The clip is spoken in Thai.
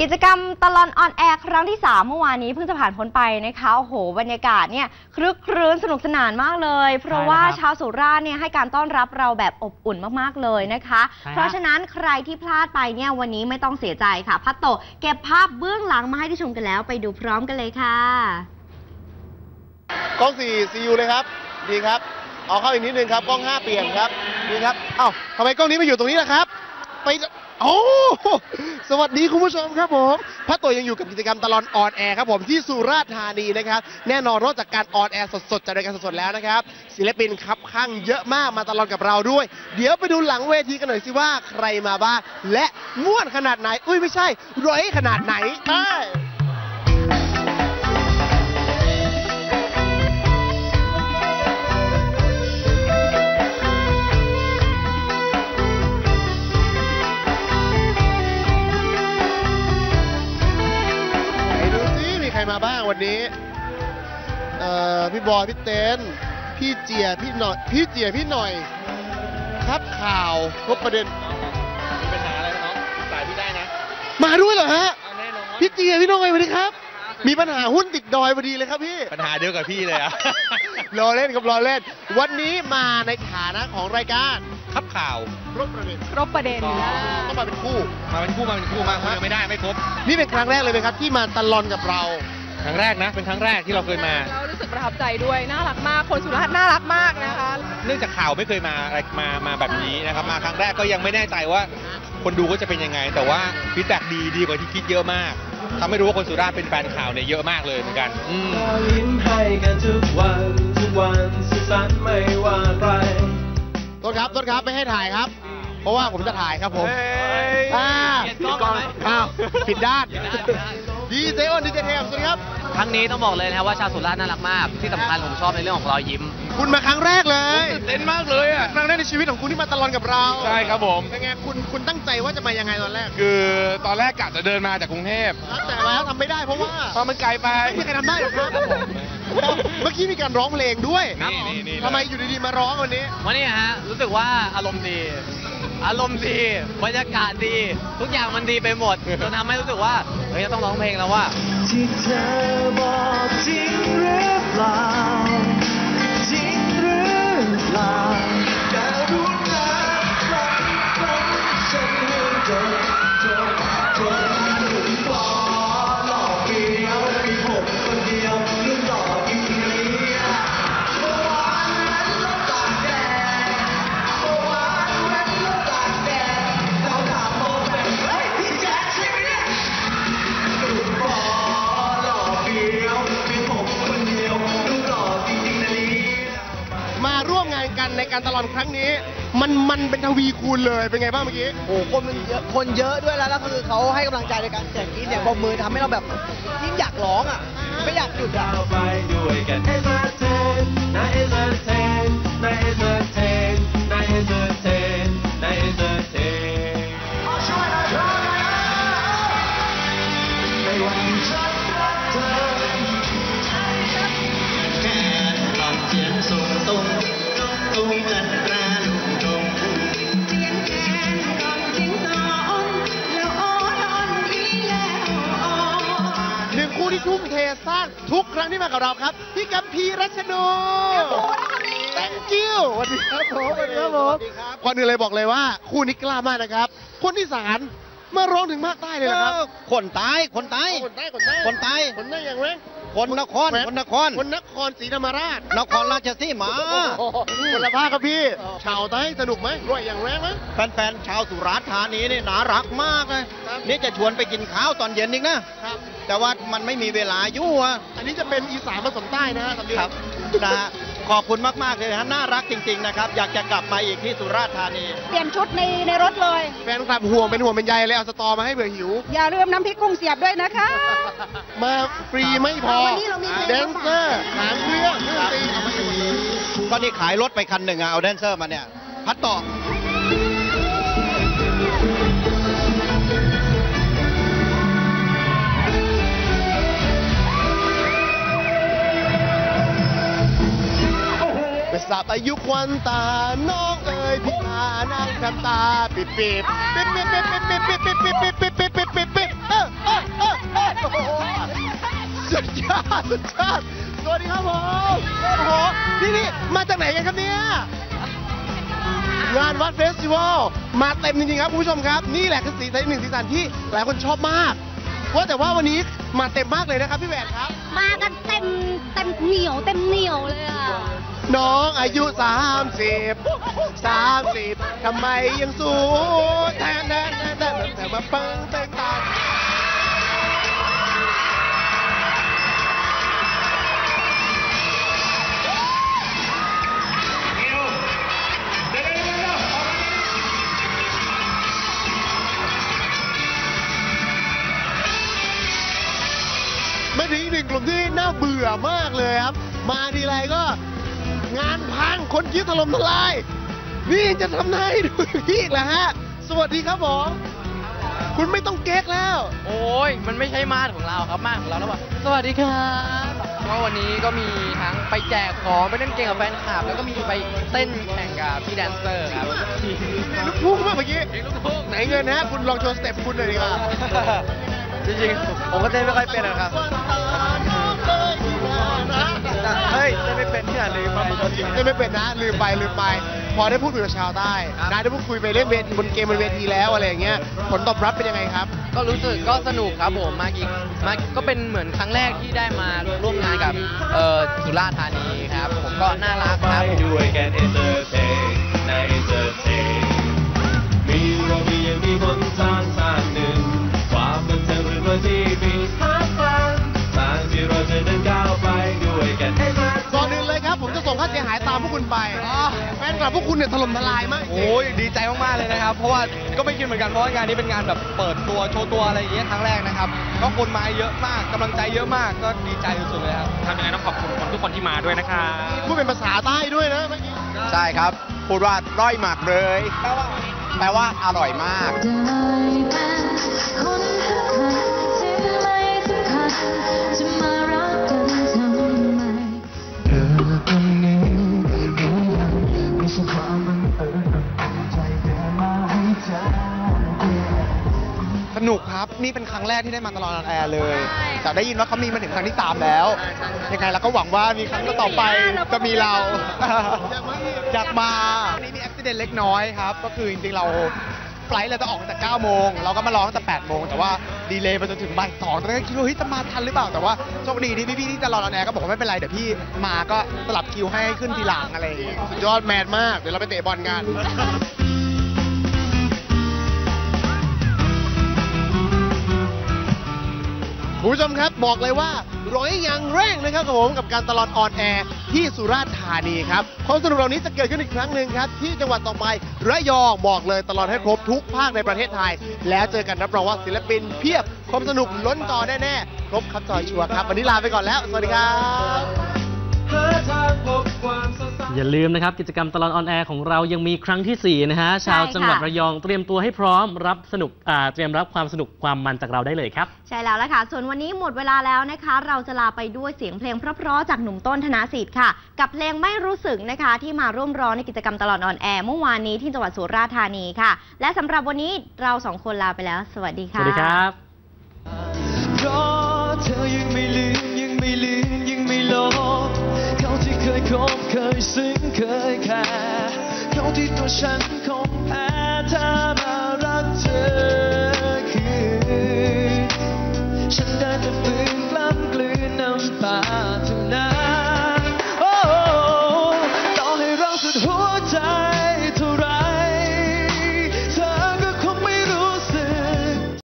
กิจกรรมตลอนออนแอร์ครั้งที่ 3 เมื่อวานนี้เพิ่งจะผ่านพ้นไปนะคะโอ้โห บรรยากาศเนี่ยคลึกครื้นสนุกสนานมากเลย เพราะว่าใช่แล้วครับชาวสุราษฎร์เนี่ยให้การต้อนรับเราแบบอบอุ่นมากๆเลยนะคะใช่ฮะเพราะฉะนั้นใครที่พลาดไปเนี่ยวันนี้ไม่ต้องเสียใจค่ะพัตโตะเก็บภาพเบื้องหลังมาให้ได้ชมกันแล้วไปดูพร้อมกันเลยค่ะกล้องสี่ซียูเลยครับดีครับเอาเข้าอีกนิดนึงครับกล้องห้าเปลี่ยนครับดีครับเอ้าทำไมกล้องนี้มาอยู่ตรงนี้ล่ะครับไป โอ้สวัสดีคุณผู้ชมครับผมพระตัวยังอยู่กับกิจกรรมตลอนออนแอร์ครับผมที่สุราษฎร์ธานีนะครับ แน่นอนนอกจากการออนแอร์สดๆจากรายการสดๆแล้วนะครับ ศิลปินครับข้างเยอะมากมาตลอดกับเราด้วย เดี๋ยวไปดูหลังเวทีกันหน่อยสิว่าใครมาบ้างและม่วนขนาดไหน อุ้ยไม่ใช่ร้อยขนาดไหนใช่ บอยพี่เต้น พี่เจียพี่หน่อยพี่เจียพี่หน่อย ครับข่าวครบประเด็นมีปัญหาอะไรไหมน้องสายพี่ได้นะ มาด้วยเหรอฮะเอาแน่นอนพี่เจียพี่หน่อยสวัสดีครับ มีปัญหาหุ้นติดดอยพอดีเลยครับพี่ปัญหาเดียวกับพี่เลยอะรอเล่นครับรอเล่น วันนี้มาในฐานะของรายการครับข่าวครบประเด็นครบประเด็นอ๋อต้องมาเป็นคู่ มาเป็นคู่มาเป็นคู่มาคนเดียวไม่ได้ไม่ครบนี่เป็นครั้งแรกเลยไหมครับ ที่มาตลอนกับเรา ครั้งแรกนะ เป็นครั้งแรกที่เราเคยมา แล้วรู้สึกประทับใจด้วยน่ารักมาก คนสุราษฎร์น่ารักมากนะคะ เนื่องจากข่าวไม่เคยมาอะไรมามาแบบนี้นะครับ มาครั้งแรกก็ยังไม่แน่ใจว่า คนดูก็จะเป็นยังไง แต่ว่าฟีดแบ็กดีดีกว่าที่คิดเยอะมากทำให้รู้ว่าคนสุราษฎร์เป็นแฟนข่าวเนี่ยเยอะมากเลยเหมือนกันอืมรอยยิ้มให้กันทุกวันทุกวันสื่อสารไม่ว่าใครต้นครับต้นครับไม่ให้ถ่ายครับ เพราะว่าผมจะถ่ายครับผมอ่าเปลี่ยนกล้องไหมอ้าวผิดด้านผิ ดด้านผิดด้านดีเจอ้นดีเจเทมสวัสดีครับ ครั้งนี้ต้องบอกเลยนะครับว่าชาวสุราษฎร์น่ารักมาก ที่สำคัญผมชอบในเรื่องของรอยยิ้ม คุณมาครั้งแรกเลยเต้นมากเลยอะครั้งแรกในชีวิตของคุณที่มาตลอดกับเราใช่ครับผมเป็นไงคุณคุณตั้งใจว่าจะมายังไงตอนแรก คือตอนแรกกะจะเดินมาจากกรุงเทพแล้วแต่แล้วทำไม่ได้เพราะว่าเพราะมันไกลไปไม่มีใครทำได้หรอกครับเมื่อกี้มีการร้องเพลงด้วยนี่นี่นี่ทำไมอยู่ดีๆมาร้องวันนี้วันนี้ฮะรู้สึกว่าอารมณ์ดีอารมณ์ดี บรรยากาศดี ทุกอย่างมันดีไปหมดจนทำให้รู้สึกว่าเฮ้ยจะต้องร้องเพลงแล้วว่าที่เธอบอกจริงหรือเปล่า การตลอดครั้งนี้ มันมันเป็นทวีคูณเลยเป็นไงบ้างเมื่อกี้โอ้โหคนมันเยอะคนเยอะด้วยแล้วแล้วคือเขาให้กำลังใจในการเสียงกรีดเสียงปรบมือทำให้เราแบบยิ่งอยากร้องอะไม่อยากหยุดอะเราไปด้วยกัน entertain นะ entertain นะ entertain เทสร้างทุกครั้งที่มากับเราครับ พี่กัมพีรัชโน thank you สวัสดีครับผมสวัสดีครับผมก่อนอื่นเลยบอกเลยว่า คู่นี้กล้ามากนะครับ คนที่สารมาร้องถึงภาคใต้เลยนะครับคนตายคนตายคนใต้คนใต้คนใต้คนใต้อย่างไรคนนครแหวคนนครคนนครศรีธรรมราช นครราชสีมาโอ้โหคนละภาคครับพี่ ชาวใต้สนุกไหมรวยอย่างแรงไหมแฟนๆชาวสุราษฎร์ธานีนี่น่ารักมากเลยครับนี่จะชวนไปกินข้าวตอนเย็นอีกนะครับ แต่ว่ามันไม่มีเวลาอยู่อะอันนี้จะเป็นอีสานผสมใต้นะฮะสำเนียงครับนะฮะขอบคุณมาก ๆ เลยนะน่ารักจริง ๆ นะครับ อยากจะกลับมาอีกที่สุราษฎร์ธานี เปลี่ยนชุดในในรถเลย แฟนคลับห่วงเป็นห่วงเป็นใยเลยเอาสตอมาให้เผื่อหิว อย่าลืมน้ำพริกกุ้งเสียบด้วยนะคะ มาฟรีไม่พอวันนี้เรามีเพลงแดนเซอร์หางเครื่องเครื่องดนตรีเอามาให้หมดเลยก็นี่ขายรถไปคันหนึ่งอะเอาแดนเซอร์มาเนี่ย พัดต่อ สับอายุควันตา น้องเอ๋ยพี่มานั่งทำตาปิดปิดปิดปิดปิดปิดปิดปิดปิดปิดปิดปิดปิดปิดปิดเออเออเออเออโอ้โหสุดยอดสุดยอดสวัสดีครับผมโอ้โหนี่นี่มาจากไหนกันครับเนี่ยงานวัดเฟสติวัลมาเต็มจริงๆครับคุณผู้ชมครับ นี่แหละคือสีสันหนึ่งสีสันที่หลายคนชอบมากว่าแต่ว่าวันนี้มาเต็มมากเลยนะครับพี่แหวนครับ มากันเต็มเต็มเหนียวเต็มเหนียวเลยอะ น้องอายุ30 30ทำไมยังสูงแทนแทนแทนแทนแต่มาปังเต็งตามาถึงอีหนึ่งกลุ่มที่น่าเบื่อมากเลยครับ มาทีไรก็ งานพังคนคิดถล่มทลาย นี่จะทำหน้าให้ดูพี่อีกแล้วฮะ สวัสดีครับผมคุณไม่ต้องเก๊กแล้ว โอ้ย มันไม่ใช่มาดของเราครับ มาดของเราแล้วว่ะสวัสดีครับก็วันนี้ก็มีทั้งไปแจกของไปเล่นเกมกับแฟนคลับ แล้วก็มีไปเต้นแข่งกับพี่แดนเซอร์ครับลูกทุ่งมากเมื่อกี้เพลงลูกทุ่งไหนเงินฮะ คุณลองโชว์สเต็ปคุณหน่อยดีกว่า จริงๆ ผมก็เต้นไม่ค่อยเป็นนะครับ เฮ้ย เต้นไม่เป็นที่ไหนเลยมาปกติเล่นไม่เป็นนะลืมไปลืมไป พอได้พูดคุยกับชาวใต้ครับนะได้พูดคุยไปเล่นเวทีบนเกมบนเวทีแล้วอะไรอย่างเงี้ยผลตอบรับเป็นยังไงครับ ก็รู้สึกก็สนุกครับผมมาอีกมาก็เป็นเหมือนครั้งแรกที่ได้มาร่วมงานกับเอ่อสุราษฎร์ธานีครับ ผมก็น่ารักครับ แฟนคลับพวกคุณเนี่ยถล่มทลายมากจริง โอ้ยดีใจมากๆเลยนะครับ เพราะว่าก็ไม่คิดเหมือนกันเพราะว่างานนี้เป็นงานแบบเปิดตัวโชว์ตัวอะไรอย่างเงี้ยครั้งแรกนะครับ ก็คนมาเยอะมากกำลังใจเยอะมากก็ดีใจสุดๆเลยครับ ทำยังไงต้องขอบคุณคนทุกคนที่มาด้วยนะคะพูดเป็นภาษาใต้ด้วยนะเมื่อกี้ใช่ครับ พูดว่าร้อยหมากเลย แปลว่าอร่อยมาก ได้ กที่ได้มาตลอดออนแอร์เลย แต่ได้ยินว่าเขามีมาถึงครั้งที่ 3 แล้ว ยังไงเราก็หวังว่ามีครั้งต่อไปจะมีเราอยากมาวันนี้มีอุบิเหตุเล็กน้อยครับ ก็คือจริงๆเราไฟลท์เราจะออกตั้งแต่9โมง เราก็มาร้องตั้งแต่8โมง แต่ว่าดีเลย์ไปจนถึงบ่ายสองตอนแรกคิดว่าเฮ้ยจะมาทันหรือเปล่า แต่ว่าโชคดีที่พี่ๆที่ตลอดออนแอร์ก็บอกว่าไม่เป็นไร เดี๋ยวพี่มาก็สลับคิวให้ขึ้นทีหลังอะไรอย่างเงี้ยสุดยอดแมนมาก เดี๋ยวเราไปเตะบอลกัน คุณผู้ชมครับบอกเลยว่าร้อยอย่างแรงนะครับผมกับการตลอดออนแอร์ที่สุราษฎร์ธานีครับความสนุกเหล่านี้จะเกิดขึ้นอีกครั้งหนึ่งครับที่จังหวัดต่อไประยองบอกเลยตลอดให้ครบทุกภาคในประเทศไทย แล้วเจอกันรับรองว่าศิลปินเพียบความสนุกล้นจอแน่ๆครบครับจอยชัวร์ครับวันนี้ลาไปก่อนแล้ว สวัสดีครับ หาทางพบความสดใสอย่าลืมนะครับ กิจกรรมตลอดออนแอร์ของเรายังมีครั้งทีสี่4 นะฮะ ชาวใช่ค่ะจังหวัดระยองเตรียมตัวให้พร้อมรับสนุกอ่าเตรียมรับความสนุกความมันจากเราได้เลยครับ ใช่แล้วละค่ะ ส่วนวันนี้หมดเวลาแล้วนะคะ เราจะลาไปด้วยเสียงเพลงเพราะๆจากหนุ่มต้นธนาสิทธิ์ค่ะ กับเพลงไม่รู้สึกนะคะ ที่มาร่วมร้องในกิจกรรมตลอดออนแอร์เมื่อวานนี้ที่จังหวัดสุราษฎร์ธานีค่ะ และสำหรับวันนี้เราสองคนลาไปแล้ว สวัสดีสค่ะวัสดีครับเพราะเธอยังไม่ลืมยังไม่ลืมยังไม่ลบเขาที่ เคยคบเคยซึ้งเคยแค่เขาที่ตัวฉันคงแพ้เธอมา